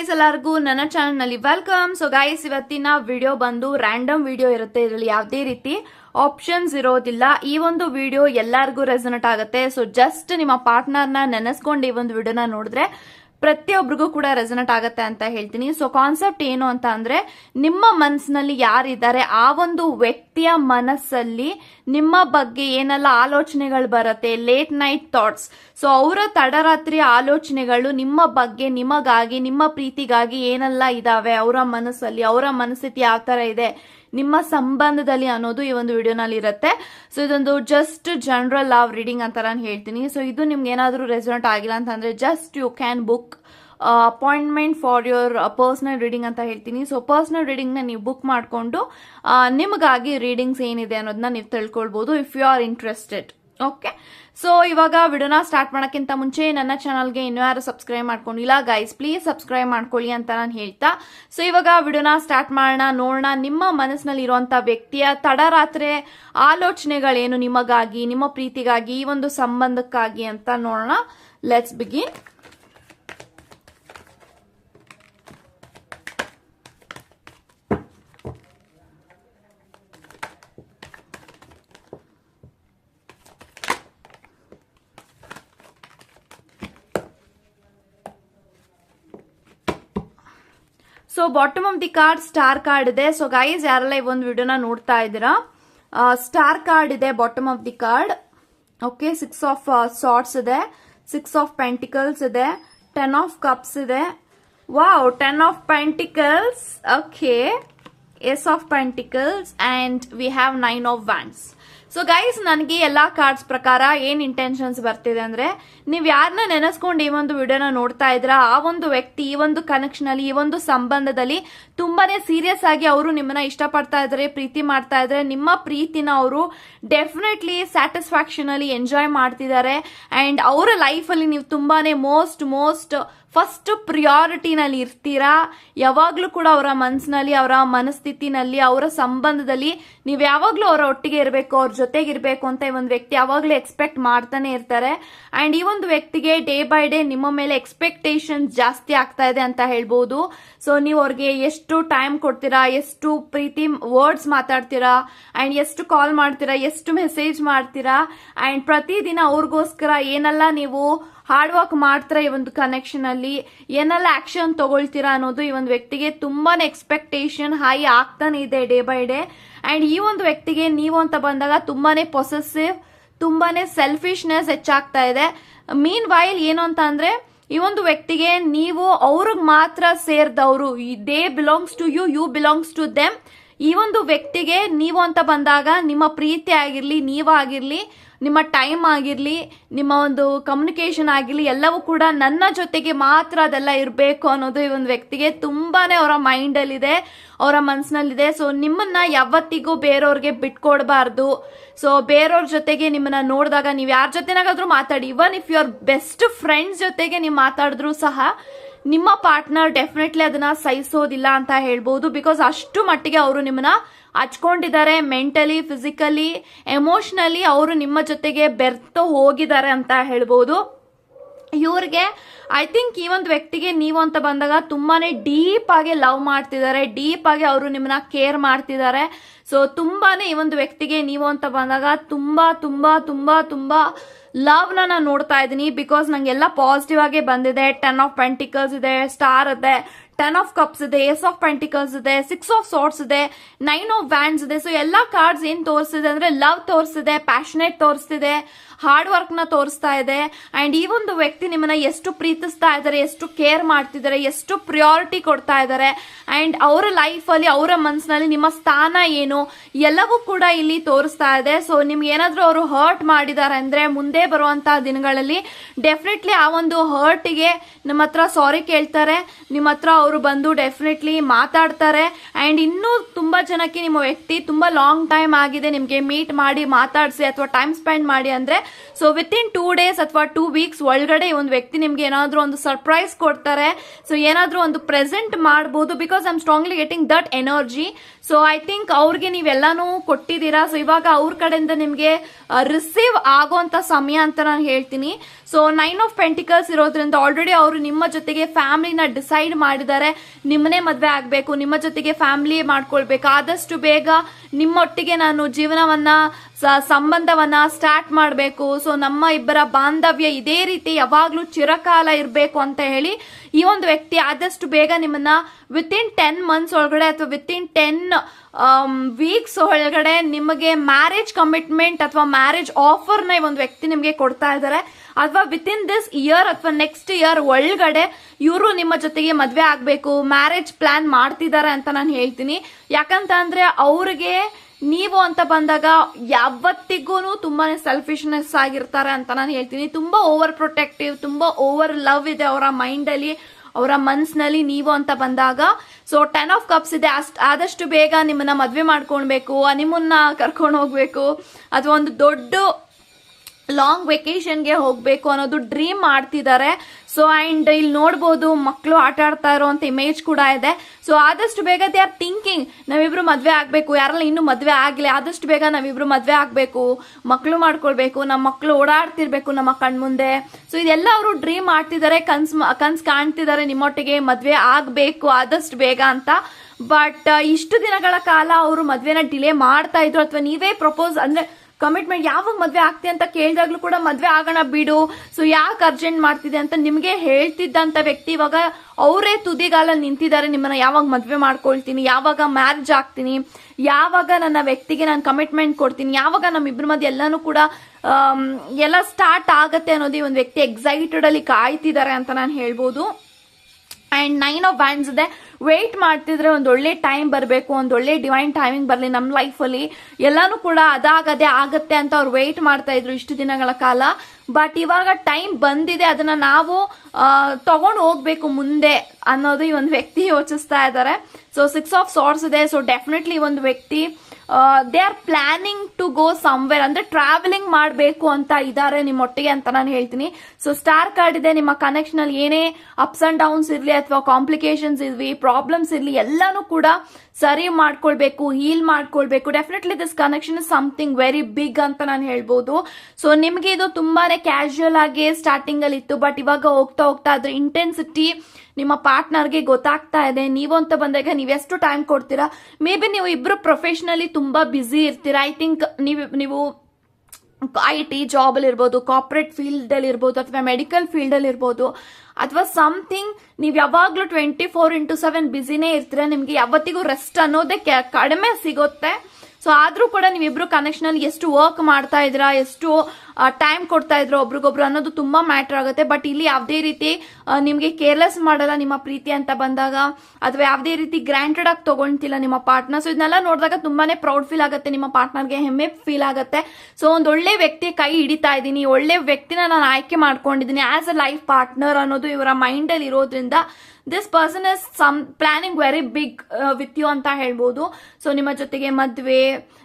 Guys ಎಲ್ಲರಿಗೂ ನನ್ನ ಚಾನಲ್ನಲ್ಲಿ ವೆಲ್ಕಮ್ ಸೊ ಗೈಸ್ ಇವತ್ತಿನ ವಿಡಿಯೋ ಬಂದು ರ್ಯಾಂಡಮ್ ವಿಡಿಯೋ ಇರುತ್ತೆ. ಇದರಲ್ಲಿ ಯಾವುದೇ ರೀತಿ ಆಪ್ಷನ್ಸ್ ಇರೋದಿಲ್ಲ. ಈ ಒಂದು ವಿಡಿಯೋ ಎಲ್ಲರಿಗೂ ರೆಸನೆಟ್ ಆಗುತ್ತೆ. ಸೊ ಜಸ್ಟ್ ನಿಮ್ಮ ಪಾರ್ಟ್ನರ್ನ ನೆನೆಸ್ಕೊಂಡು ಈ ಒಂದು ವಿಡಿಯೋನ ನೋಡಿದ್ರೆ ಪ್ರತಿಯೊಬ್ಬರಿಗೂ ಕೂಡ ರೆಸನೆಟ್ ಆಗುತ್ತೆ ಅಂತ ಹೇಳ್ತೀನಿ. ಸೊ ಕಾನ್ಸೆಪ್ಟ್ ಏನು ಅಂತ ಅಂದ್ರೆ, ನಿಮ್ಮ ಮನಸ್ಸಿನಲ್ಲಿ ಯಾರಿದ್ದಾರೆ, ಆ ಒಂದು ವ್ಯಕ್ತಿಯ ಮನಸ್ಸಲ್ಲಿ ನಿಮ್ಮ ಬಗ್ಗೆ ಏನೆಲ್ಲ ಆಲೋಚನೆಗಳು ಬರುತ್ತೆ ಲೇಟ್ ನೈಟ್ ಥಾಟ್ಸ್ ಸೊ ಅವರ ತಡರಾತ್ರಿ ಆಲೋಚನೆಗಳು ನಿಮ್ಮ ಬಗ್ಗೆ, ನಿಮಗಾಗಿ, ನಿಮ್ಮ ಪ್ರೀತಿಗಾಗಿ ಏನೆಲ್ಲ ಇದಾವೆ, ಅವರ ಮನಸ್ಸಲ್ಲಿ, ಅವರ ಮನಸ್ಥಿತಿ ಯಾವ ತರ ಇದೆ ನಿಮ್ಮ ಸಂಬಂಧದಲ್ಲಿ ಅನ್ನೋದು ಈ ಒಂದು ವಿಡಿಯೋನಲ್ಲಿ ಇರುತ್ತೆ. ಸೊ ಇದೊಂದು ಜಸ್ಟ್ ಜನರಲ್ ಲವ್ ರೀಡಿಂಗ್ ಅಂತ ನಾನು ಹೇಳ್ತೀನಿ. ಸೊ ಇದು ನಿಮ್ಗೆ ಏನಾದರೂ ರೆಸಲ್ಟ್ ಆಗಿಲ್ಲ ಅಂತಂದ್ರೆ just you can book appointment for your personal reading ಅಂತ ಹೇಳ್ತೀನಿ. ಸೊ ಪರ್ಸ್ನಲ್ ರೀಡಿಂಗ್ನ ನೀವು ಬುಕ್ ಮಾಡಿಕೊಂಡು ನಿಮಗಾಗಿ ರೀಡಿಂಗ್ಸ್ ಏನಿದೆ ಅನ್ನೋದನ್ನ ನೀವು ತಿಳ್ಕೊಳ್ಬೋದು if you are interested okay so ಇವಾಗ ವಿಡಿಯೋನ ಸ್ಟಾರ್ಟ್ ಮಾಡೋಕ್ಕಿಂತ ಮುಂಚೆ ನನ್ನ ಚಾನಲ್ಗೆ ಇನ್ನೂ ಯಾರು ಸಬ್ಸ್ಕ್ರೈಬ್ ಮಾಡ್ಕೊಂಡಿಲ್ಲ ಗೈಸ್ ಪ್ಲೀಸ್ ಸಬ್ಸ್ಕ್ರೈಬ್ ಮಾಡ್ಕೊಳ್ಳಿ ಅಂತ ನಾನು ಹೇಳ್ತಾ. ಸೊ ಇವಾಗ ವಿಡಿಯೋನ ಸ್ಟಾರ್ಟ್ ಮಾಡೋಣ, ನೋಡೋಣ ನಿಮ್ಮ ಮನಸ್ಸಿನಲ್ಲಿ ಇರುವಂಥ ವ್ಯಕ್ತಿಯ ತಡರಾತ್ರಿ ಆಲೋಚನೆಗಳೇನು ನಿಮಗಾಗಿ, ನಿಮ್ಮ ಪ್ರೀತಿಗಾಗಿ, ಈ ಒಂದು ಸಂಬಂಧಕ್ಕಾಗಿ ಅಂತ ನೋಡೋಣ. Let's begin so bottom of the card star card ಇದೆ. ಸೊ ಗೈಸ್ ಯಾರೆಲ್ಲ ಈ ಒಂದು ವಿಡಿಯೋನ ನೋಡ್ತಾ ಇದ್ದೀರಾ? ಸ್ಟಾರ್ ಕಾರ್ಡ್ ಇದೆ bottom of the card okay six of swords ಇದೆ. ಸಿಕ್ಸ್ ಆಫ್ ಪೆಂಟಿಕಲ್ಸ್ ಇದೆ. ಟೆನ್ ಆಫ್ ಕಪ್ಸ್ ಇದೆ. Wow ten of pentacles okay ace of pentacles and we have nine of wands so guys ನನಗೆ ಎಲ್ಲಾ cards ಪ್ರಕಾರ ಏನ್ intentions ಬರ್ತಿದೆ ಅಂದ್ರೆ, ನೀವ್ ಯಾರನ್ನ ನೆನೆಸ್ಕೊಂಡು ಈ ಒಂದು ವಿಡಿಯೋನ ನೋಡ್ತಾ ಇದ್ರ, ಆ ಒಂದು ವ್ಯಕ್ತಿ, ಈ ಒಂದು ಕನೆಕ್ಷನ್ ಅಲ್ಲಿ, ಈ ಒಂದು ಸಂಬಂಧದಲ್ಲಿ ತುಂಬಾನೇ ಸೀರಿಯಸ್ ಆಗಿ ಅವರು ನಿಮ್ಮನ್ನ ಇಷ್ಟಪಡ್ತಾ ಇದ್ದಾರೆ ಪ್ರೀತಿ ಮಾಡ್ತಾ ಇದ್ದಾರೆ ನಿಮ್ಮ ಪ್ರೀತಿನ ಅವರು ಡೆಫಿನೆಟ್ಲಿ ಸ್ಯಾಟಿಸ್ಫ್ಯಾಕ್ಷನ್ ಅಲ್ಲಿ ಎಂಜಾಯ್ ಮಾಡ್ತಿದ್ದಾರೆ. ಅಂಡ್ ಅವರ ಲೈಫ್ ಅಲ್ಲಿ ನೀವು ತುಂಬಾನೇ ಮೋಸ್ಟ್ ಮೋಸ್ಟ್ ಫಸ್ಟ್ ಪ್ರಿಯಾರಿಟಿನಲ್ಲಿ ಇರ್ತೀರಾ? ಯಾವಾಗಲೂ ಕೂಡ ಅವರ ಮನಸ್ಸಿನಲ್ಲಿ ಅವರ ಮನಸ್ಥಿತಿನಲ್ಲಿ, ಅವರ ಸಂಬಂಧದಲ್ಲಿ ನೀವು ಯಾವಾಗಲೂ ಅವರ ಒಟ್ಟಿಗೆ ಇರಬೇಕು, ಅವ್ರ ಜೊತೆಗೆ ಇರಬೇಕು ಅಂತ ಈ ಒಂದು ವ್ಯಕ್ತಿ ಯಾವಾಗಲೂ ಎಕ್ಸ್ಪೆಕ್ಟ್ ಮಾಡ್ತಾನೆ ಇರ್ತಾರೆ. ಅಂಡ್ ಈ ಒಂದು ವ್ಯಕ್ತಿಗೆ ಡೇ ಬೈ ಡೇ ನಿಮ್ಮ ಮೇಲೆ ಎಕ್ಸ್ಪೆಕ್ಟೇಷನ್ ಜಾಸ್ತಿ ಆಗ್ತಾ ಇದೆ ಅಂತ ಹೇಳ್ಬೋದು. ಸೊ ನೀವು ಅವ್ರಿಗೆ ಎಷ್ಟು ಟೈಮ್ ಕೊಡ್ತೀರಾ, ಎಷ್ಟು ಪ್ರೀತಿ ವರ್ಡ್ಸ್ ಮಾತಾಡ್ತೀರಾ ಅಂಡ್ ಎಷ್ಟು ಕಾಲ್ ಮಾಡ್ತೀರಾ, ಎಷ್ಟು ಮೆಸೇಜ್ ಮಾಡ್ತೀರಾ ಅಂಡ್ ಪ್ರತಿದಿನ ಅವ್ರಿಗೋಸ್ಕರ ಏನೆಲ್ಲ ನೀವು ಹಾರ್ಡ್ ವರ್ಕ್ ಮಾಡ್ತಾರೆ ಈ ಒಂದು ಕನೆಕ್ಷನ್ ಅಲ್ಲಿ ಏನೆಲ್ಲ ಆಕ್ಷನ್ ತಗೊಳ್ತೀರಾ ಅನ್ನೋದು ಈ ಒಂದು ವ್ಯಕ್ತಿಗೆ ತುಂಬಾನೇ ಎಕ್ಸ್ಪೆಕ್ಟೇಷನ್ ಹೈ ಆಗ್ತಾನೆ ಇದೆ ಡೇ ಬೈ ಡೇ ಅಂಡ್ ಈ ಒಂದು ವ್ಯಕ್ತಿಗೆ ನೀವು ಅಂತ ಬಂದಾಗ ತುಂಬಾನೇ ಪೊಸೆಸಿವ್ ತುಂಬಾನೇ ಸೆಲ್ಫಿಶ್ನೆಸ್ ಹೆಚ್ಚಾಗ್ತಾ ಇದೆ. ಮೀನ್ ವೈಲ್ ಏನು ಅಂತ ಅಂದ್ರೆ, ಈ ಒಂದು ವ್ಯಕ್ತಿಗೆ ನೀವು ಅವ್ರಿಗೆ ಮಾತ್ರ ಸೇರಿದವರು they belongs to you you belongs to them ಈ ಒಂದು ವ್ಯಕ್ತಿಗೆ ನೀವು ಅಂತ ಬಂದಾಗ ನಿಮ್ಮ ಪ್ರೀತಿ ಆಗಿರ್ಲಿ ನೀವಾಗಿರ್ಲಿ ನಿಮ್ಮ ಟೈಮ್ ಆಗಿರಲಿ, ನಿಮ್ಮ ಒಂದು ಕಮ್ಯುನಿಕೇಷನ್ ಆಗಿರಲಿ, ಎಲ್ಲವೂ ಕೂಡ ನನ್ನ ಜೊತೆಗೆ ಮಾತ್ರ ಅದೆಲ್ಲ ಇರಬೇಕು ಅನ್ನೋದು ಈ ಒಂದು ವ್ಯಕ್ತಿಗೆ ತುಂಬಾನೇ ಅವರ ಮೈಂಡಲ್ಲಿದೆ ಅವರ ಮನಸ್ಸಿನಲ್ಲಿದೆ ಸೊ ನಿಮ್ಮನ್ನ ಯಾವತ್ತಿಗೂ ಬೇರೆಯವ್ರಿಗೆ ಬಿಟ್ಕೊಡ್ಬಾರ್ದು. ಸೊ ಬೇರೆಯವ್ರ ಜೊತೆಗೆ ನಿಮ್ಮನ್ನ ನೋಡಿದಾಗ ನೀವು ಯಾರ ಜೊತೆನಾಗಾದ್ರೂ ಮಾತಾಡಿ. Even if your best friends ಜೊತೆಗೆ ನೀವು ಮಾತಾಡಿದ್ರು ಸಹ ನಿಮ್ಮ ಪಾರ್ಟ್ನರ್ ಡೆಫಿನೆಟ್ಲಿ ಅದನ್ನ ಸಹಿಸೋದಿಲ್ಲ ಅಂತ ಹೇಳ್ಬೋದು ಬಿಕಾಸ್ ಅಷ್ಟು ಮಟ್ಟಿಗೆ ಅವರು ನಿಮ್ಮನ್ನ ಹಚ್ಕೊಂಡಿದ್ದಾರೆ ಮೆಂಟಲಿ ಫಿಸಿಕಲಿ ಎಮೋಷ್ನಲಿ ಅವರು ನಿಮ್ಮ ಜೊತೆಗೆ ಬೆರ್ತು ಹೋಗಿದ್ದಾರೆ ಅಂತ ಹೇಳ್ಬೋದು. ಇವ್ರಿಗೆ ಐ ಥಿಂಕ್ ಈ ಒಂದು ವ್ಯಕ್ತಿಗೆ ನೀವು ಅಂತ ಬಂದಾಗ ತುಂಬಾನೇ ಡೀಪ್ ಆಗಿ ಲವ್ ಮಾಡ್ತಿದ್ದಾರೆ ಡೀಪ್ ಆಗಿ ಅವರು ನಿಮ್ಮನ್ನ ಕೇರ್ ಮಾಡ್ತಿದ್ದಾರೆ. ಸೊ ತುಂಬಾನೇ ಈ ಒಂದು ವ್ಯಕ್ತಿಗೆ ನೀವು ಅಂತ ಬಂದಾಗ ತುಂಬಾ ತುಂಬಾ ತುಂಬಾ ತುಂಬಾ ಲವ್ನ ನಾನು ನೋಡ್ತಾ ಇದ್ದೀನಿ. ಬಿಕಾಸ್ ನಂಗೆಲ್ಲ ಪಾಸಿಟಿವ್ ಆಗಿ ಬಂದಿದೆ. ಟೆನ್ ಆಫ್ ಪೆಂಟಿಕಲ್ಸ್ ಇದೆ ಸ್ಟಾರ್ ಇದೆ. ಟೆನ್ ಆಫ್ ಕಪ್ಸ್ ಇದೆ ಎಸ್ ಆಫ್ ಪೆಂಟಿಕಲ್ಸ್ ಇದೆ ಸಿಕ್ಸ್ ಆಫ್ ಸಾರ್ಟ್ಸ್ ಇದೆ ನೈನ್ ಆಫ್ ವ್ಯಾಂಡ್ಸ್ ಇದೆ. ಸೊ ಎಲ್ಲಾ ಕಾರ್ಡ್ಸ್ ಏನ್ ತೋರಿಸಿದೆ ಅಂದ್ರೆ ಲವ್ ತೋರಿಸಿದೆ ಪ್ಯಾಷನೇಟ್ ತೋರಿಸ್ತಿದೆ ಹಾರ್ಡ್ ವರ್ಕ್ನ ತೋರಿಸ್ತಾ ಇದೆ. ಅಂಡ್ ಈ ಒಂದು ವ್ಯಕ್ತಿ ನಿಮ್ಮನ್ನ ಎಷ್ಟು ಪ್ರೀತಿಸ್ತಾ ಇದ್ದಾರೆ, ಎಷ್ಟು ಕೇರ್ ಮಾಡ್ತಿದ್ದಾರೆ, ಎಷ್ಟು ಪ್ರಿಯಾರಿಟಿ ಕೊಡ್ತಾ ಇದ್ದಾರೆ. ಅಂಡ್ ಅವರ ಲೈಫ್ ಅಲ್ಲಿ, ಅವರ ಮನಸ್ಸಿನಲ್ಲಿ ನಿಮ್ಮ ಸ್ಥಾನ ಏನು, ಎಲ್ಲವೂ ಕೂಡ ಇಲ್ಲಿ ತೋರಿಸ್ತಾ ಇದೆ. ಸೊ ನಿಮ್ಗೆ ಏನಾದ್ರೂ ಅವರು ಹರ್ಟ್ ಮಾಡಿದ್ದಾರೆ ಅಂದ್ರೆ ಮುಂದೆ ಬರುವಂತಹ ದಿನಗಳಲ್ಲಿ ಡೆಫಿನೆಟ್ಲಿ ಆ ಒಂದು ಹರ್ಟ್ಗೆ ನಿಮ್ಮ ಹತ್ರ ಸಾರಿ ಕೇಳ್ತಾರೆ ನಿಮ್ಮ ಹತ್ರ ಅವರು ಬಂದು ಡೆಫಿನೆಟ್ಲಿ ಮಾತಾಡ್ತಾರೆ ಆ್ಯಂಡ್ ಇನ್ನೂ ತುಂಬ ಜನಕ್ಕೆ ನಿಮ್ಮ ವ್ಯಕ್ತಿ ತುಂಬ ಲಾಂಗ್ ಟೈಮ್ ಆಗಿದೆ, ನಿಮಗೆ ಮೀಟ್ ಮಾಡಿ ಮಾತಾಡಿಸಿ ಅಥವಾ ಟೈಮ್ ಸ್ಪೆಂಡ್ ಮಾಡಿ ಅಂದರೆ so with in two days ಅಥವಾ ಟೂ ವೀಕ್ಸ್ ಒಳಗಡೆ ಒಂದು ವ್ಯಕ್ತಿ ನಿಮಗೆ ಏನಾದರೂ ಒಂದು ಸರ್ಪ್ರೈಸ್ ಕೊಡ್ತಾರೆ ಸೊ ಏನಾದರೂ ಒಂದು ಪ್ರೆಸೆಂಟ್ ಮಾಡ್ಬೋದು because I am strongly getting that energy so I think ಅವ್ರಿಗೆ ನೀವೆಲ್ಲನೂ ಕೊಟ್ಟಿದ್ದೀರಾ ಸೊ ಇವಾಗ ಅವ್ರ ಕಡೆಯಿಂದ ನಿಮಗೆ ರಿಸೀವ್ ಆಗೋಂತ ಸಮಯ ಅಂತ ನಾನು ಹೇಳ್ತೀನಿ ಸೊ ನೈನ್ ಆಫ್ ಪೆಂಟಿಕಲ್ಸ್ ಇರೋದ್ರಿಂದ ಆಲ್ರೆಡಿ ಅವರು ನಿಮ್ಮ ಜೊತೆಗೆ ಫ್ಯಾಮಿಲಿನ ಡಿಸೈಡ್ ಮಾಡಿದ್ದಾರೆ ನಿಮ್ಮನ್ನೇ ಮದುವೆ ಆಗ್ಬೇಕು, ನಿಮ್ಮ ಜೊತೆಗೆ ಫ್ಯಾಮಿಲಿ ಮಾಡ್ಕೊಳ್ಬೇಕು. ಆದಷ್ಟು ಬೇಗ ನಿಮ್ಮೊಟ್ಟಿಗೆ ನಾನು ಜೀವನವನ್ನ ಸಂಬಂಧವನ್ನ ಸ್ಟಾರ್ಟ್ ಮಾಡಬೇಕು. ಸೊ ನಮ್ಮ ಇಬ್ಬರ ಬಾಂಧವ್ಯ ಇದೇ ರೀತಿ ಯಾವಾಗ್ಲೂ ಚಿರಕಾಲ ಇರಬೇಕು ಅಂತ ಹೇಳಿ ಈ ಒಂದು ವ್ಯಕ್ತಿ ಆದಷ್ಟು ಬೇಗ ನಿಮ್ಮನ್ನ ವಿತ್ ಇನ್ ಟೆನ್ ಮಂತ್ಸ್ ಒಳಗಡೆ ಅಥವಾ ವಿತ್ ಇನ್ ಟೆನ್ ವೀಕ್ಸ್ ಒಳಗಡೆ ನಿಮಗೆ ಮ್ಯಾರೇಜ್ ಕಮಿಟ್ಮೆಂಟ್ ಅಥವಾ ಮ್ಯಾರೇಜ್ ಆಫರ್ನ ಈ ಒಂದು ವ್ಯಕ್ತಿ ನಿಮಗೆ ಕೊಡ್ತಾ ಇದ್ದಾರೆ. ಅಥವಾ ವಿತ್ ಇನ್ ದಿಸ್ ಇಯರ್ ಅಥವಾ ನೆಕ್ಸ್ಟ್ ಇಯರ್ ಒಳಗಡೆ ಇವರು ನಿಮ್ಮ ಜೊತೆಗೆ ಮದುವೆ ಆಗಬೇಕು ಮ್ಯಾರೇಜ್ ಪ್ಲಾನ್ ಮಾಡ್ತಿದ್ದಾರೆ ಅಂತ ನಾನು ಹೇಳ್ತೀನಿ. ಯಾಕಂತ ಅಂದ್ರೆ ಅವ್ರಿಗೆ ನೀವು ಅಂತ ಬಂದಾಗ ಯಾವತ್ತಿಗೂ ತುಂಬಾನೇ ಸೆಲ್ಫಿಶ್ನೆಸ್ ಆಗಿರ್ತಾರೆ ಅಂತ ನಾನು ಹೇಳ್ತೀನಿ. ತುಂಬಾ ಓವರ್ ಪ್ರೊಟೆಕ್ಟಿವ್ ತುಂಬಾ ಓವರ್ ಲವ್ ಇದೆ ಅವರ ಮೈಂಡ್ ಅಲ್ಲಿ, ಅವರ ಮನ್ಸ್ನಲ್ಲಿ ನೀವು ಅಂತ ಬಂದಾಗ. ಸೊ ಟೆನ್ ಆಫ್ ಕಪ್ಸ್ ಇದೆ. ಅಷ್ಟ್, ಆದಷ್ಟು ಬೇಗ ನಿಮ್ಮನ್ನ ಮದ್ವೆ ಮಾಡ್ಕೊಳ್ಬೇಕು, ನಿಮ್ಮನ್ನ ಕರ್ಕೊಂಡು ಹೋಗ್ಬೇಕು. ಅಥವಾ ಒಂದು ದೊಡ್ಡ ಲಾಂಗ್ ವೆಕೇಶನ್ಗೆ ಹೋಗ್ಬೇಕು ಅನ್ನೋದು ಡ್ರೀಮ್ ಮಾಡ್ತಿದ್ದಾರೆ ಸೊ ಅಂಡ್ ಇಲ್ಲಿ ನೋಡ್ಬೋದು ಮಕ್ಕಳು ಆಟ ಆಡ್ತಾ ಇರೋಂತ ಇಮೇಜ್ ಕೂಡ ಇದೆ. ಸೊ ಆದಷ್ಟು ಬೇಗ ದೇ ಆರ್ ಥಿಂಕಿಂಗ್ ನಾವಿಬ್ರು ಮದುವೆ ಆಗಬೇಕು, ಯಾರೆಲ್ಲ ಇನ್ನೂ ಮದುವೆ ಆಗಲಿ ಆದಷ್ಟು ಬೇಗ ನಾವಿಬ್ರು ಮದುವೆ ಆಗಬೇಕು ಮಕ್ಕಳು ಮಾಡ್ಕೊಳ್ಬೇಕು ನಮ್ಮ ಮಕ್ಕಳು ಓಡಾಡ್ತಿರ್ಬೇಕು ನಮ್ಮ ಕಣ್ಮುಂದೆ ಸೊ ಇದೆಲ್ಲ ಅವರು ಡ್ರೀಮ್ ಮಾಡ್ತಿದ್ದಾರೆ ಕನ್ಸ್ ಕನ್ಸ್ ಕಾಣ್ತಿದ್ದಾರೆ ನಿಮ್ಮೊಟ್ಟಿಗೆ ಮದುವೆ ಆಗಬೇಕು, ಆದಷ್ಟು ಬೇಗ ಅಂತ. ಬಟ್ ಇಷ್ಟು ದಿನಗಳ ಕಾಲ ಅವರು ಮದುವೆನ ಡಿಲೇ ಮಾಡ್ತಾ ಇದ್ರು, ಅಥವಾ ನೀವೇ ಪ್ರಪೋಸ್ ಅಂದ್ರೆ ಕಮಿಟ್ಮೆಂಟ್ ಯಾವಾಗ ಮದ್ವೆ ಆಗ್ತಿ ಅಂತ ಕೇಳಿದಾಗ್ಲೂ ಕೂಡ ಮದ್ವೆ ಆಗೋಣ ಬಿಡು. ಸೊ ಯಾಕೆ ಅರ್ಜೆಂಟ್ ಮಾಡ್ತಿದೆ ಅಂತ ನಿಮಗೆ ಹೇಳ್ತಿದ್ದಂತ ವ್ಯಕ್ತಿ ಇವಾಗ ಅವರೇ ತುದಿಗಾಲಲ್ಲಿ ನಿಂತಿದ್ದಾರೆ. ನಿಮ್ಮನ್ನ ಯಾವಾಗ ಮದ್ವೆ ಮಾಡ್ಕೊಳ್ತೀನಿ, ಯಾವಾಗ ಮ್ಯಾರೇಜ್ ಆಗ್ತೀನಿ, ಯಾವಾಗ ನನ್ನ ವ್ಯಕ್ತಿಗೆ ನಾನು ಕಮಿಟ್ಮೆಂಟ್ ಕೊಡ್ತೀನಿ, ಯಾವಾಗ ನಮ್ಮಿಬ್ಬರ ಮಧ್ಯೆ ಎಲ್ಲಾನು ಕೂಡ ಎಲ್ಲ ಸ್ಟಾರ್ಟ್ ಆಗತ್ತೆ ಅನ್ನೋದು ಒಂದು ವ್ಯಕ್ತಿ ಎಕ್ಸೈಟೆಡ್ ಅಲ್ಲಿ ಕಾಯ್ತಿದ್ದಾರೆ ಅಂತ ನಾನು ಹೇಳ್ಬೋದು. ಅಂಡ್ ನೈನ್ ಆಫ್ ಬ್ಯಾಂಡ್ಸ್ ಇದೆ. ವೆಯ್ಟ್ ಮಾಡ್ತಿದ್ರೆ ಒಂದು ಒಳ್ಳೆ ಟೈಮ್ ಬರಬೇಕು, ಒಂದು ಒಳ್ಳೆ ಡಿವೈನ್ ಟೈಮಿಂಗ್ ಬರಲಿ ನಮ್ಮ ಲೈಫಲ್ಲಿ ಎಲ್ಲಾನು ಕೂಡ ಅದಾಗದೆ ಆಗತ್ತೆ ಅಂತ ಅವ್ರು ವೇಟ್ ಮಾಡ್ತಾ ಇದ್ರು ಇಷ್ಟು ದಿನಗಳ ಕಾಲ. ಬಟ್ ಇವಾಗ ಟೈಮ್ ಬಂದಿದೆ, ಅದನ್ನ ನಾವು ತಗೊಂಡು ಹೋಗ್ಬೇಕು ಮುಂದೆ ಅನ್ನೋದು ಈ ಒಂದು ವ್ಯಕ್ತಿ ಯೋಚಿಸ್ತಾ ಇದ್ದಾರೆ ಸೊ ಸಿಕ್ಸ್ ಆಫ್ ಸಾರ್ಟ್ಸ್ ಇದೆ. ಸೊ ಡೆಫಿನೆಟ್ಲಿ ಒಂದು ವ್ಯಕ್ತಿ they are planning to go somewhere ಅಂದ್ರೆ ಟ್ರಾವೆಲಿಂಗ್ ಮಾಡಬೇಕು ಅಂತ ಇದ್ದಾರೆ ನಿಮ್ಮೊಟ್ಟಿಗೆ ಅಂತ ನಾನು ಹೇಳ್ತೀನಿ. ಸೊ ಸ್ಟಾರ್ ಕಾರ್ಡ್ ಇದೆ. ನಿಮ್ಮ ಕನೆಕ್ಷನ್ ಅಲ್ಲಿ ಏನೇ ಅಪ್ಸ್ ಅಂಡ್ ಡೌನ್ಸ್ ಇರಲಿ ಅಥವಾ ಕಾಂಪ್ಲಿಕೇಶನ್ಸ್ ಇರ್ಲಿ ಪ್ರಾಬ್ಲಮ್ಸ್ ಇರ್ಲಿ, ಎಲ್ಲಾನು ಕೂಡ ಸರಿ ಮಾಡ್ಕೊಳ್ಬೇಕು ಹೀಲ್ ಮಾಡ್ಕೊಳ್ಬೇಕು. Definitely this connection is something very big ಅಂತ ನಾನು ಹೇಳ್ಬೋದು. ಸೊ ನಿಮಗೆ ಇದು ತುಂಬಾನೇ ಕ್ಯಾಶುಯಲ್ ಆಗಿ ಸ್ಟಾರ್ಟಿಂಗ್ ಅಲ್ಲಿ ಇತ್ತು ಬಟ್ ಇವಾಗ ಹೋಗ್ತಾ ಹೋಗ್ತಾ ಅದ್ರ ಇಂಟೆನ್ಸಿಟಿ ನಿಮ್ಮ ಪಾರ್ಟ್ನರ್ಗೆ ಗೊತ್ತಾಗ್ತಾ ಇದೆ. ನೀವು ಅಂತ ಬಂದಾಗ ನೀವು ಎಷ್ಟು ಟೈಮ್ ಕೊಡ್ತೀರಾ? ಮೇ ಬಿ ನೀವು ಇಬ್ರು ಪ್ರೊಫೆಷನಲಿ ತುಂಬಾ ಬ್ಯುಸಿ ಇರ್ತೀರಾ. ಐ ಥಿಂಕ್ ನೀವು ನೀವು ಐ ಟಿ ಜಾಬ್ ಅಲ್ಲಿ ಇರ್ಬೋದು ಕಾರ್ಪೊರೇಟ್ ಫೀಲ್ಡ್ ಅಲ್ಲಿ ಇರ್ಬೋದು, ಅಥವಾ ಮೆಡಿಕಲ್ ಫೀಲ್ಡ್ ಅಲ್ಲಿ ಇರ್ಬೋದು, ಅಥವಾ ಸಮಥಿಂಗ್ ನೀವು ಯಾವಾಗ್ಲೂ ಟ್ವೆಂಟಿ ಫೋರ್ ಇಂಟು ಸೆವೆನ್ ಬಿಸಿನೇ ಇರ್ತೀರ, ನಿಮ್ಗೆ ಯಾವತ್ತಿಗೂ ರೆಸ್ಟ್ ಅನ್ನೋದೇ ಕಡಿಮೆ ಸಿಗುತ್ತೆ. ಸೊ ಆದ್ರೂ ಕೂಡ ನೀವಿಬ್ರು ಕನೆಕ್ಷನ್ ಅಲ್ಲಿ ಎಷ್ಟು ವರ್ಕ್ ಮಾಡ್ತಾ ಇದ್ದೀರಾ, ಎಷ್ಟು ಟೈಮ್ ಕೊಡ್ತಾ ಇದ್ರು ಒಬ್ರಿಗೊಬ್ರು ಅನ್ನೋದು ತುಂಬಾ ಮ್ಯಾಟರ್ ಆಗುತ್ತೆ. ಬಟ್ ಇಲ್ಲಿ ಯಾವುದೇ ರೀತಿ ನಿಮಗೆ ನಿಮ್ಗೆ ಕೇರ್ಲೆಸ್ ಮಾಡಲ್ಲ ನಿಮ್ಮ ಪ್ರೀತಿ ಅಂತ ಬಂದಾಗ, ಅಥವಾ ಯಾವುದೇ ರೀತಿ ಗ್ರಾಂಟೆಡ್ ಆಗಿ ತಗೊಳ್ತಿಲ್ಲ ನಿಮ್ಮ ಪಾರ್ಟ್ನರ್ ಸೊ ಇದನ್ನೆಲ್ಲ ನೋಡಿದಾಗ ತುಂಬಾನೇ ಪ್ರೌಡ್ ಫೀಲ್ ಆಗುತ್ತೆ, ನಿಮ್ಮ ಪಾರ್ಟ್ನರ್ಗೆ ಹೆಮ್ಮೆ ಫೀಲ್ ಆಗುತ್ತೆ. ಸೊ ಒಂದು ಒಳ್ಳೆ ವ್ಯಕ್ತಿ ಕೈ ಹಿಡಿತಾ ಇದ್ದೀನಿ ಒಳ್ಳೆ ವ್ಯಕ್ತಿನ ನಾನು ಆಯ್ಕೆ ಮಾಡ್ಕೊಂಡಿದ್ದೀನಿ ಆಸ್ ಅ ಲೈಫ್ ಪಾರ್ಟ್ನರ್ ಅನ್ನೋದು ಇವರ ಮೈಂಡ್ ಅಲ್ಲಿ ಇರೋದ್ರಿಂದ this person is some planning very big with you ಅಂತ ಹೇಳ್ಬೋದು. ಸೊ ನಿಮ್ಮ ಜೊತೆಗೆ ಮದುವೆ,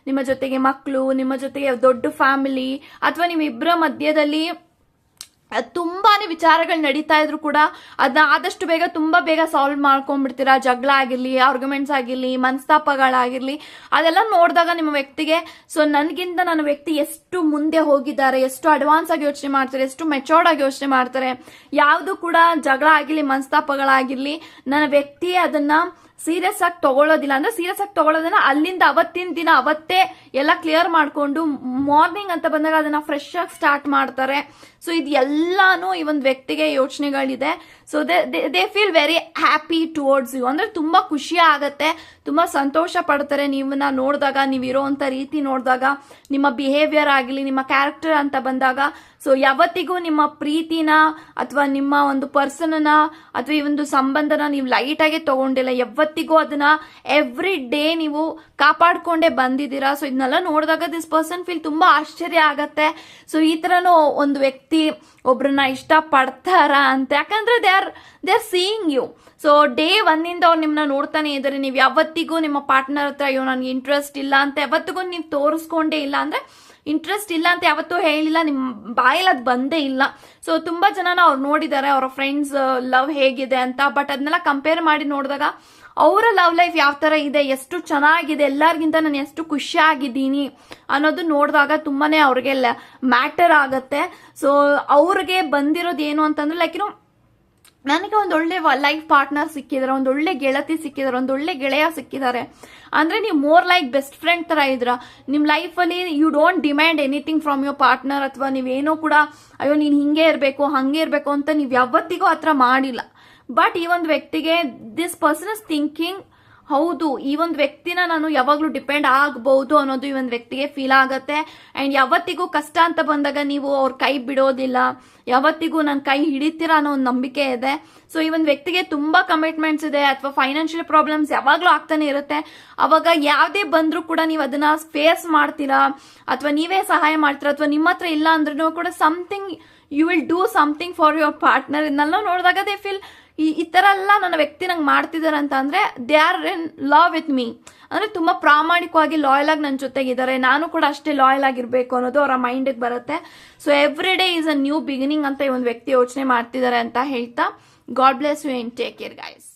ನಿಮ್ಮ ಜೊತೆಗೆ ಮಕ್ಕಳು ನಿಮ್ಮ ಜೊತೆಗೆ ದೊಡ್ಡ ಫ್ಯಾಮಿಲಿ ಅಥವಾ ನಿಮ್ಮಿಬ್ಬರ ಮಧ್ಯದಲ್ಲಿ ತುಂಬಾನೇ ವಿಚಾರಗಳು ನಡೀತಾ ಇದ್ರು ಕೂಡ ಅದನ್ನ ಆದಷ್ಟು ಬೇಗ ತುಂಬಾ ಬೇಗ ಸಾಲ್ವ್ ಮಾಡ್ಕೊಂಡ್ಬಿಡ್ತೀರಾ. ಜಗಳ ಆಗಿರ್ಲಿ ಆರ್ಗ್ಯುಮೆಂಟ್ಸ್ ಆಗಿರ್ಲಿ, ಮನಸ್ತಾಪಗಳಾಗಿರ್ಲಿ, ಅದೆಲ್ಲ ನೋಡಿದಾಗ ನಿಮ್ಮ ವ್ಯಕ್ತಿಗೆ ಸೊ ನನಗಿಂತ ನನ್ನ ವ್ಯಕ್ತಿ ಎಷ್ಟು ಮುಂದೆ ಹೋಗಿದ್ದಾರೆ, ಎಷ್ಟು ಅಡ್ವಾನ್ಸ್ ಆಗಿ ಯೋಚನೆ ಮಾಡ್ತಾರೆ, ಎಷ್ಟು ಮೆಚೋರ್ಡ್ ಆಗಿ ಯೋಚನೆ ಮಾಡ್ತಾರೆ, ಯಾವುದು ಕೂಡ ಜಗಳ ಆಗಿರ್ಲಿ, ಮನಸ್ತಾಪಗಳಾಗಿರ್ಲಿ, ನನ್ನ ವ್ಯಕ್ತಿ ಅದನ್ನ ಸೀರಿಯಸ್ ಆಗಿ ತಗೊಳ್ಳೋದಿಲ್ಲ ಅಂದ್ರೆ ಸೀರಿಯಸ್ ಆಗಿ ತಗೊಳ್ಳೋದನ್ನ ಅಲ್ಲಿಂದ ಅವತ್ತಿನ ದಿನ ಅವತ್ತೇ ಎಲ್ಲ ಕ್ಲಿಯರ್ ಮಾಡ್ಕೊಂಡು ಮಾರ್ನಿಂಗ್ ಅಂತ ಬಂದಾಗ ಅದನ್ನ ಫ್ರೆಶ್ ಆಗಿ ಸ್ಟಾರ್ಟ್ ಮಾಡ್ತಾರೆ. ಸೊ ಇದು ಎಲ್ಲಾನು ಈ ಒಂದು ವ್ಯಕ್ತಿಗೆ ಯೋಚನೆಗಳಿದೆ. So they feel very happy towards you ಅಂದ್ರೆ ತುಂಬಾ ಖುಷಿ ಆಗತ್ತೆ, ತುಂಬಾ ಸಂತೋಷ ಪಡ್ತಾರೆ ನಿಮ್ಮನ್ನ ನೋಡಿದಾಗ ನೀವಿರೋ ಅಂತ ರೀತಿ ನೋಡಿದಾಗ, ನಿಮ್ಮ ಬಿಹೇವಿಯರ್ ಆಗಲಿ, ನಿಮ್ಮ ಕ್ಯಾರೆಕ್ಟರ್ ಅಂತ ಬಂದಾಗ. ಸೊ ಯಾವತ್ತಿಗೂ ನಿಮ್ಮ ಪ್ರೀತಿನ ಅಥವಾ ನಿಮ್ಮ ಒಂದು ಪರ್ಸನ್ನ ಅಥವಾ ಈ ಒಂದು ಸಂಬಂಧನ ನೀವು ಲೈಟ್ ತಗೊಂಡಿಲ್ಲ, ಯಾವತ್ತಿಗೂ ಅದನ್ನ ಎವ್ರಿ ಡೇ ನೀವು ಕಾಪಾಡ್ಕೊಂಡೇ ಬಂದಿದ್ದೀರಾ? ಸೊ ಇದನ್ನೆಲ್ಲ ನೋಡಿದಾಗ ದಿಸ್ ಪರ್ಸನ್ ಫೀಲ್ ತುಂಬಾ ಆಶ್ಚರ್ಯ ಆಗತ್ತೆ. ಸೊ ಈ ತರನು ಒಂದು ವ್ಯಕ್ತಿ ಒಬ್ರನ್ನ ಇಷ್ಟ ಪಡ್ತಾರ ಅಂತ. ಯಾಕಂದ್ರೆ they are they are seeing you so day ಒಂದಿಂದ ಅವ್ರು ನಿಮ್ಮನ್ನ ನೋಡ್ತಾನೆ ಇದ್ದಾರೆ ನೀವು ಯಾವತ್ತಿಗೂ ನಿಮ್ಮ ಪಾರ್ಟ್ನರ್ ಹತ್ರ ಅಯ್ಯೋ, ನನಗೆ ಇಂಟ್ರೆಸ್ಟ್ ಇಲ್ಲ ಅಂತ ಯಾವತ್ತಿಗೂ ನೀವು ತೋರಿಸ್ಕೊಂಡೇ ಇಲ್ಲ. ಅಂದ್ರೆ ಇಂಟ್ರೆಸ್ಟ್ ಇಲ್ಲ ಅಂತ ಯಾವತ್ತೂ ಹೇಳಿಲ್ಲ ನಿಮ್ಮ ಬಾಯಲ್ಲಿ ಅದು ಬಂದೇ ಇಲ್ಲ. ಸೊ ತುಂಬಾ ಜನನ ಅವ್ರು ನೋಡಿದ್ದಾರೆ ಅವರ ಫ್ರೆಂಡ್ಸ್ ಲವ್ ಹೇಗಿದೆ ಅಂತ. ಬಟ್ ಅದನ್ನೆಲ್ಲ ಕಂಪೇರ್ ಮಾಡಿ ನೋಡಿದಾಗ ಅವರ ಲವ್ ಲೈಫ್ ಯಾವ ತರ ಇದೆ, ಎಷ್ಟು ಚೆನ್ನಾಗಿದೆ, ಎಲ್ಲರಿಗಿಂತ ನಾನು ಎಷ್ಟು ಖುಷಿ ಆಗಿದ್ದೀನಿ ಅನ್ನೋದು ನೋಡಿದಾಗ ತುಂಬಾನೇ ಅವ್ರಿಗೆ ಮ್ಯಾಟರ್ ಆಗತ್ತೆ. ಸೊ ಅವ್ರಿಗೆ ಬಂದಿರೋದು ಏನು ಅಂತಂದ್ರೆ ಲೈಕ್ ಏನೋ ನನಗೆ ಒಂದು ಒಳ್ಳೆ ಲೈಫ್ ಪಾರ್ಟ್ನರ್ ಸಿಕ್ಕಿದಾರೆ, ಒಂದು ಒಳ್ಳೆ ಗೆಳತಿ ಸಿಕ್ಕಿದಾರೆ, ಒಂದು ಒಳ್ಳೆ ಗೆಳೆಯ ಸಿಕ್ಕಿದ್ದಾರೆ ಅಂದ್ರೆ ನೀವು ಮೋರ್ ಲೈಕ್ ಬೆಸ್ಟ್ ಫ್ರೆಂಡ್ ತರ ಇದ್ರ. ನಿಮ್ ಲೈಫಲ್ಲಿ you don't demand anything from your partner ಅಥವಾ ನೀವೇನೋ ಕೂಡ, ಅಯ್ಯೋ, ನೀನ್ ಹಿಂಗೆ ಇರಬೇಕು, ಹಂಗೆ ಇರಬೇಕು ಅಂತ ನೀವು ಯಾವತ್ತಿಗೂ ಆ ಮಾಡಿಲ್ಲ. ಬಟ್ ಈ ಒಂದು ವ್ಯಕ್ತಿಗೆ ದಿಸ್ ಪರ್ಸನ್ ಇಸ್ ಥಿಂಕಿಂಗ್ ಹೌದು, ಈ ಒಂದು ವ್ಯಕ್ತಿನ ನಾನು ಯಾವಾಗ್ಲೂ ಡಿಪೆಂಡ್ ಆಗಬಹುದು ಅನ್ನೋದು ಈ ಒಂದು ವ್ಯಕ್ತಿಗೆ ಫೀಲ್ ಆಗತ್ತೆ. ಅಂಡ್ ಯಾವತ್ತಿಗೂ ಕಷ್ಟ ಅಂತ ಬಂದಾಗ ನೀವು ಅವ್ರ ಕೈ ಬಿಡೋದಿಲ್ಲ. ಯಾವತ್ತಿಗೂ ನನ್ನ ಕೈ ಹಿಡಿತೀರ ಅನ್ನೋ ಒಂದು ನಂಬಿಕೆ ಇದೆ. ಸೊ ಈ ಒಂದು ವ್ಯಕ್ತಿಗೆ ತುಂಬಾ ಕಮಿಟ್ಮೆಂಟ್ಸ್ ಇದೆ ಅಥವಾ ಫೈನಾನ್ಷಿಯಲ್ ಪ್ರಾಬ್ಲಮ್ಸ್ ಯಾವಾಗ್ಲೂ ಆಗ್ತಾನೆ ಇರುತ್ತೆ. ಅವಾಗ ಯಾವುದೇ ಬಂದರೂ ಕೂಡ ನೀವು ಅದನ್ನ ಫೇಸ್ ಮಾಡ್ತೀರಾ? ಅಥವಾ ನೀವೇ ಸಹಾಯ ಮಾಡ್ತೀರಾ? ಅಥವಾ ನಿಮ್ಮ ಹತ್ರ ಇಲ್ಲ ಅಂದ್ರೂ ಕೂಡ something you will do something for your partner ಇದನ್ನೆಲ್ಲ ನೋಡಿದಾಗ ದೇ ಫೀಲ್ ಈ ಈ ಥರ ಎಲ್ಲ ನನ್ನ ವ್ಯಕ್ತಿ ನಂಗೆ ಮಾಡ್ತಿದ್ದಾರೆ ಅಂತ ಅಂದರೆ they are in love with me ಅಂದರೆ ತುಂಬ ಪ್ರಾಮಾಣಿಕವಾಗಿ ಲಾಯಲ್ ಆಗಿ ನನ್ನ ಜೊತೆಗಿದ್ದಾರೆ. ನಾನು ಕೂಡ ಅಷ್ಟೇ ಲಾಯಲ್ ಆಗಿರಬೇಕು ಅನ್ನೋದು ಅವರ ಮೈಂಡಿಗೆ ಬರುತ್ತೆ. So every day is a new beginning ಅಂತ ಈ ಒಂದು ವ್ಯಕ್ತಿ ಯೋಚನೆ ಮಾಡ್ತಿದ್ದಾರೆ ಅಂತ ಹೇಳ್ತಾ. God bless you and take care guys